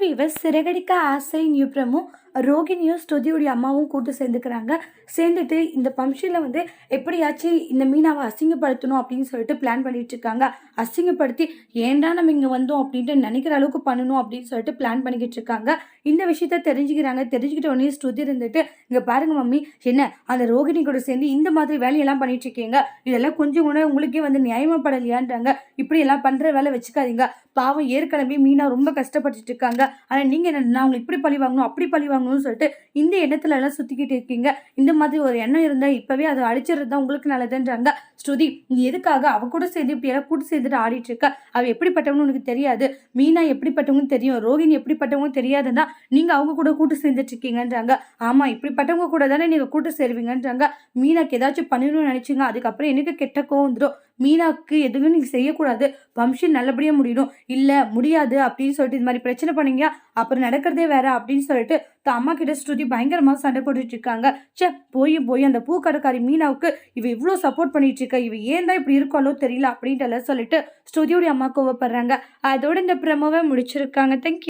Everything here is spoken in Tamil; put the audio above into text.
వివ సిరగడిక ఆశయ న్యూప్రము ரோகிணியும் ஸ்ருதியுடைய அம்மாவும் கூட்டு சேர்ந்துக்கிறாங்க. சேர்ந்துட்டு இந்த ஃபங்க்ஷனில் வந்து எப்படியாச்சும் இந்த மீனாவை அசிங்கப்படுத்தணும் அப்படின்னு சொல்லிட்டு பிளான் பண்ணிட்டு இருக்காங்க. அசிங்கப்படுத்தி ஏன்டா நம்ம இங்கே வந்தோம் அப்படின்ட்டு நினைக்கிற அளவுக்கு பண்ணணும் அப்படின்னு சொல்லிட்டு பிளான் பண்ணிக்கிட்டு இருக்காங்க. இந்த விஷயத்த தெரிஞ்சுக்கிறாங்க. தெரிஞ்சுக்கிட்ட உடனே ஸ்ருதி இருந்துட்டு இங்கே பாருங்க மம்மி என்ன அந்த ரோகிணி கூட சேர்ந்து இந்த மாதிரி வேலையெல்லாம் பண்ணிட்டு இருக்கீங்க. இதெல்லாம் கொஞ்சம் கூட உங்களுக்கே வந்து நியாயமாப்படலையான்றாங்க இப்படி எல்லாம் பண்ணுற வேலை வச்சுக்காதீங்க. பாவம் ஏற்கனவே மீனா ரொம்ப கஷ்டப்பட்டுட்டு இருக்காங்க. ஆனால் நீங்கள் என்ன நான் உங்களுக்கு இப்படி பழி வாங்கணும் அப்படி பழி வாங்கணும்னு சொல்லிட்டு இந்த எண்ணத்துல எல்லாம் சுற்றிக்கிட்டு இருக்கீங்க. இந்த மாதிரி ஒரு எண்ணம் இருந்தால் இப்போவே அதை அழிச்சிடுறது தான் உங்களுக்கு நல்லதுன்றாங்க. ஸ்ருதி நீ எதுக்காக அவ கூட சேர்ந்து இப்படி எல்லாம் கூட்டு சேர்ந்துட்டு ஆடிட்டு இருக்க? அவ எப்படிப்பட்டவன்னு உனக்கு தெரியாது. மீனா எப்படிப்பட்டவங்கன்னு தெரியும். ரோஹிணி எப்படிப்பட்டவங்க தெரியாதுன்னா நீங்கள் அவங்க கூட கூட்டு சேர்ந்துட்டு இருக்கீங்கன்றாங்க. ஆமாம் இப்படிப்பட்டவங்க கூட தானே நீங்கள் கூட்டு சேருவீங்கன்றாங்க. மீனாக்கு ஏதாச்சும் பண்ணணும்னு நினச்சிங்க அதுக்கப்புறம் எனக்கு கெட்ட கோவம் வந்துடும் மீனாக்கு எதுவும் நீங்கள் செய்யக்கூடாது. ஃபங்க்ஷன் நல்லபடியாக முடியணும். இல்லை முடியாது அப்படின்னு சொல்லிட்டு இது மாதிரி பிரச்சனை பண்ணீங்க அப்புறம் நடக்கிறதே வேற அப்படின்னு சொல்லிட்டு தான் அம்மா கிட்ட ஸ்ருதி பயங்கரமாக சண்டை போட்டுட்டு இருக்காங்க. ச்சே போய் போய் அந்த பூக்கடைக்காரி மீனாவுக்கு இவ இவ்வளோ சப்போர்ட் பண்ணிட்டு இருக்கா இவ ஏன் தான் இப்படி இருக்காளோ தெரியல அப்படின்ட்டு எல்லாம் சொல்லிட்டு ஸ்ருதியோடைய அம்மா கோவப்படுறாங்க. அதோட இந்த பிரமோவை முடிச்சிருக்காங்க. தேங்க்யூ